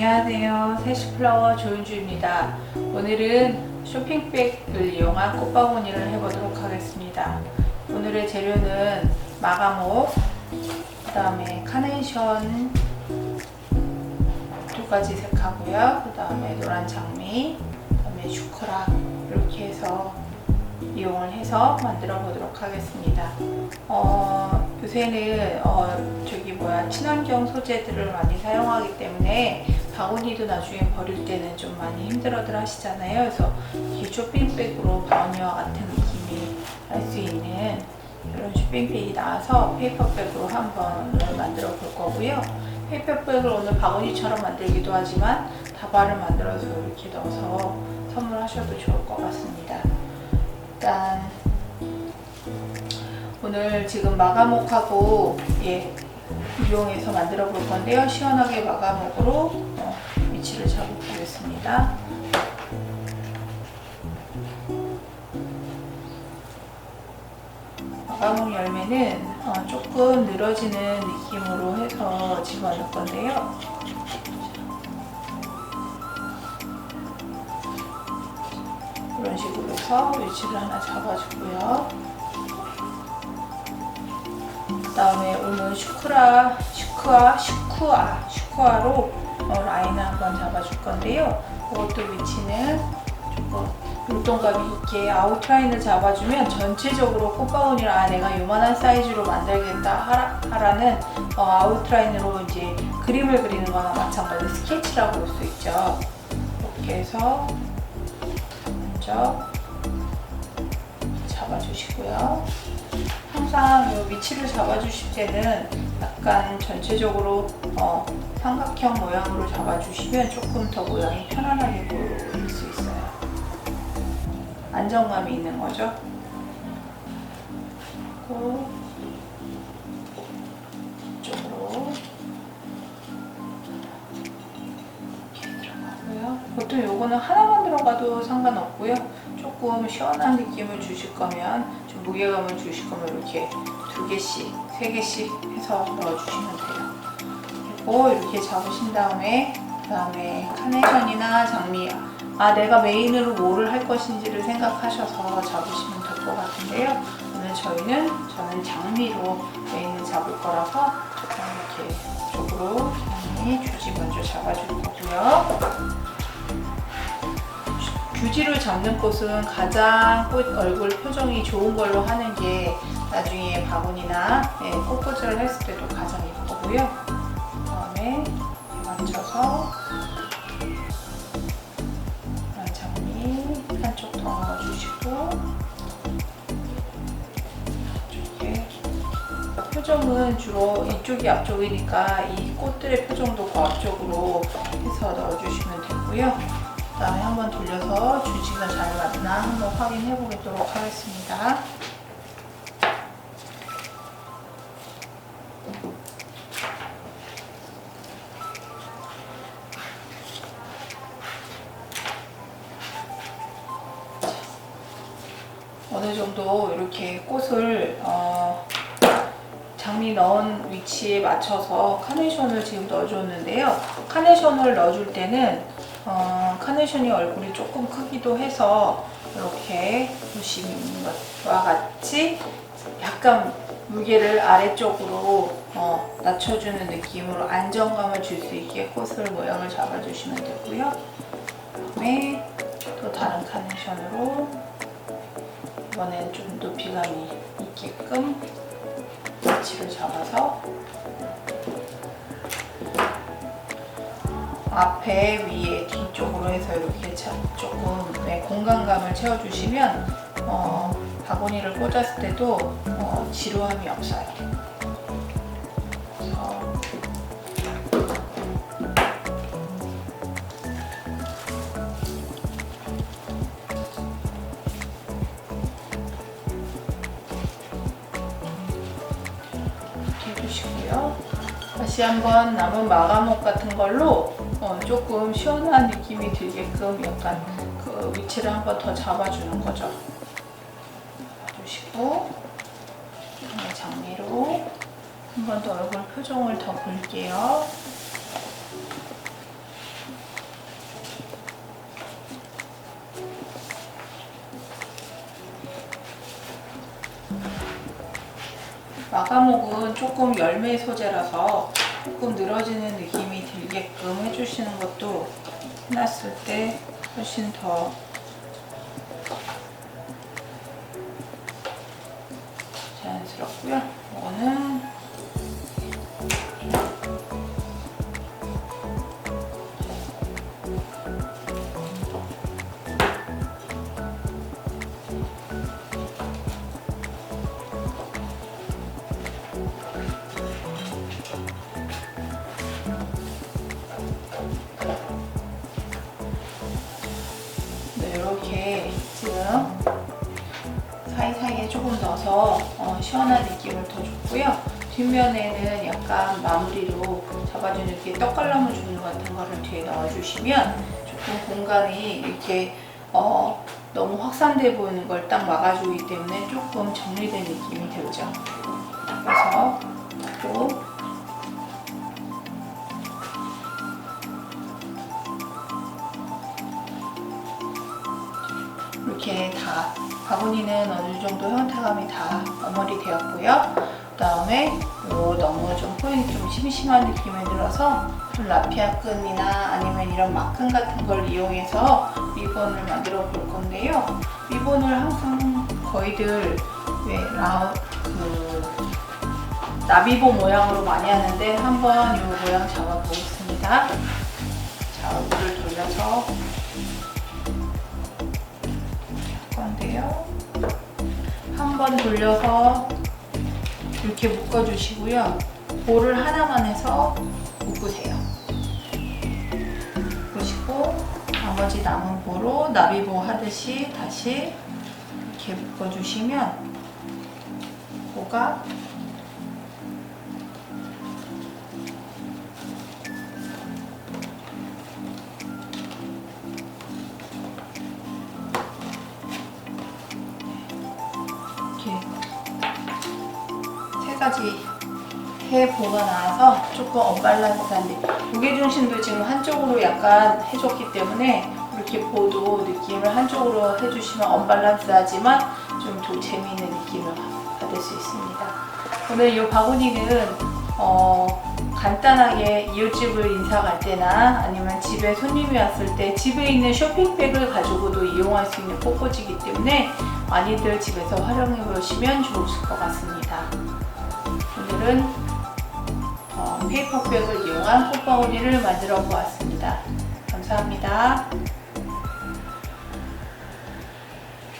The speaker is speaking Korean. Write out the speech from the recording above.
안녕하세요. 세시플라워 조윤주입니다. 오늘은 쇼핑백을 이용한 꽃바구니를 해보도록 하겠습니다. 오늘의 재료는 마가목, 그 다음에 카네이션 두 가지 색하고요. 그 다음에 노란 장미, 그 다음에 슈크라 이렇게 해서 이용을 해서 만들어 보도록 하겠습니다. 어, 요새는 어, 저기 뭐야 친환경 소재들을 많이 사용하기 때문에 바구니도 나중에 버릴 때는 좀 많이 힘들어들 하시잖아요. 그래서 이 쇼핑백으로 바구니와 같은 느낌이 날수 있는 이런 쇼핑백이 나와서 페이퍼백으로 한번 만들어 볼 거고요. 페이퍼백을 오늘 바구니처럼 만들기도 하지만 다발을 만들어서 이렇게 넣어서 선물하셔도 좋을 것 같습니다. 일단 오늘 지금 마가목하고 예, 이용해서 만들어 볼 건데요. 시원하게 마가목으로 어, 위치를 잡아보겠습니다. 마가목 열매는 어, 조금 늘어지는 느낌으로 해서 집어넣을 건데요. 이런 식으로 해서 위치를 하나 잡아주고요. 그 다음에 오늘 슈크라, 슈크아, 슈크아, 슈크아로 어, 라인을 한번 잡아줄 건데요. 이것도 위치는 조금 율동감이 있게 아웃라인을 잡아주면 전체적으로 꽃바구니를 아 내가 요만한 사이즈로 만들겠다 하라, 하라는 어, 아웃라인으로 이제 그림을 그리는 거나 마찬가지 스케치라고 볼 수 있죠. 이렇게 해서 먼저 잡아주시고요. 항상 이 위치를 잡아주실 때는 약간 전체적으로 어, 삼각형 모양으로 잡아주시면 조금 더 모양이 편안하게 보일 수 있어요. 안정감이 있는 거죠. 그리고 이쪽으로 이렇게 들어가고요. 보통 요거는 하나만 들어가도 상관없고요. 조금 시원한 느낌을 주실 거면 좀 무게감을 주실 거면 이렇게 두 개씩, 세 개씩 해서 넣어주시면 돼요. 그리고 이렇게 잡으신 다음에 그 다음에 카네이션이나 장미 아 내가 메인으로 뭐를 할 것인지를 생각하셔서 잡으시면 될 것 같은데요. 오늘 저희는 저는 장미로 메인을 잡을 거라서 이렇게 쪽으로 장미 주지 먼저 잡아줄 거고요. 규지를 잡는 꽃은 가장 꽃 얼굴 표정이 좋은 걸로 하는 게 나중에 바구니나 예, 꽃꽂이를 했을 때도 가장 예쁘고요. 그다음에 맞춰서 장미 한쪽 더 넣어주시고 이쪽에 표정은 주로 이쪽이 앞쪽이니까 이 꽃들의 표정도 그 앞쪽으로 해서 넣어주시면 되고요. 그 다음에 한번 돌려서 주지가 잘 맞나 한번 확인해 보도록 하겠습니다. 정도 이렇게 꽃을 어, 장미 넣은 위치에 맞춰서 카네이션을 지금 넣어줬는데요. 카네이션을 넣어줄 때는 어, 카네이션이 얼굴이 조금 크기도 해서 이렇게 보시는 것과 같이 약간 무게를 아래쪽으로 어, 낮춰주는 느낌으로 안정감을 줄 수 있게 꽃을 모양을 잡아주시면 되고요. 그 다음에 또 다른 카네이션으로 이번엔 좀 높이감이 있게끔 위치를 잡아서 앞에 위에 뒤쪽으로 해서 이렇게 참 조금 네, 공간감을 채워주시면 어, 바구니를 꽂았을 때도 어, 지루함이 없어요. 해주시고요. 다시 한번 남은 마감목 같은 걸로 어, 조금 시원한 느낌이 들게끔 약간 그 위치를 한번 더 잡아주는 거죠. 그다음에 장미로 한 번 더 얼굴 표정을 더 볼게요. 마감옥은 조금 열매 소재라서 조금 늘어지는 느낌이 들게끔 해주시는 것도 해놨을 때 훨씬 더 넣어서 어, 시원한 느낌을 더 줬고요. 뒷면에는 약간 마무리로 잡아주는 이렇게 떡갈나무 종류 같은 거를 뒤에 넣어주시면 조금 공간이 이렇게 어, 너무 확산돼 보이는 걸 딱 막아주기 때문에 조금 정리된 느낌이 들죠. 그래서 또 이렇게 다 바구니는 어느 정도 형태감이 다 어머리 되었고요. 그 다음에 요 너무 좀 포인트 좀 심심한 느낌이 들어서 좀 라피아 끈이나 아니면 이런 막끈 같은 걸 이용해서 리본을 만들어 볼 건데요. 리본을 항상 거의들 왜 라우 그 나비보 모양으로 많이 하는데 한번 이 모양 잡아 보겠습니다. 자, 얼굴을 돌려서 건데요. 한번 돌려서 이렇게 묶어주시고요. 볼을 하나만 해서 묶으세요. 묶으시고 나머지 남은 볼로 나비보 하듯이 다시 이렇게 묶어주시면 보가 세 가지 해보가 나와서 조금 언밸런스한데 무게 중심도 지금 한쪽으로 약간 해줬기 때문에 이렇게 보도 느낌을 한쪽으로 해주시면 언밸런스하지만 좀 더 재미있는 느낌을 받을 수 있습니다. 오늘 이 바구니는 어, 간단하게 이웃집을 인사 갈 때나 아니면 집에 손님이 왔을 때 집에 있는 쇼핑백을 가지고도 이용할 수 있는 포포지이기 때문에 많이들 집에서 활용해 보시면 좋으실 것 같습니다. 오늘은 어, 페이퍼백을 이용한 꽃바구니를 만들어 보았습니다. 감사합니다.